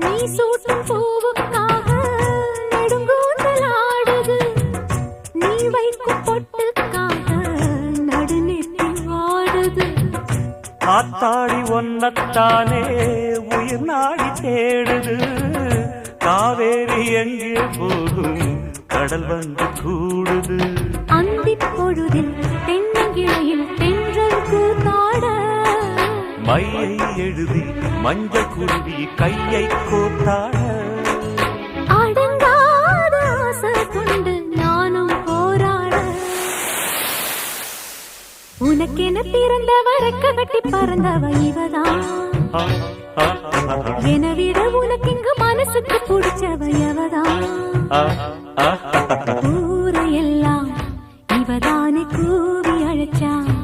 நீ சூட்டும் பூவுக்காக நெடுங்கூந்தல் ஆடுது நீ வைக்கும் பொட்டுக்காக நடுநெத்தி ஆடுது ஆத்தாடி ஒன்னத்தானே உயிர் நாடி தேடுது. காவேரி எங்கே போகும் கடல் வந்து கூடுது. அந்திப் பொழுதில் மையை எழுதி மஞ்சள் குருவி கையை கோத்தாட. அடங்காத ஆசை கொண்டு நானும் போராட. உனக்கென பிறந்த வரக்க கட்டி பறந்தவ இவதான் என விட உனக்கு இங்கு மனசுக்கு பிடிச்சவ ஊரையெல்லாம் இவதானே கூவி அழைச்சான்.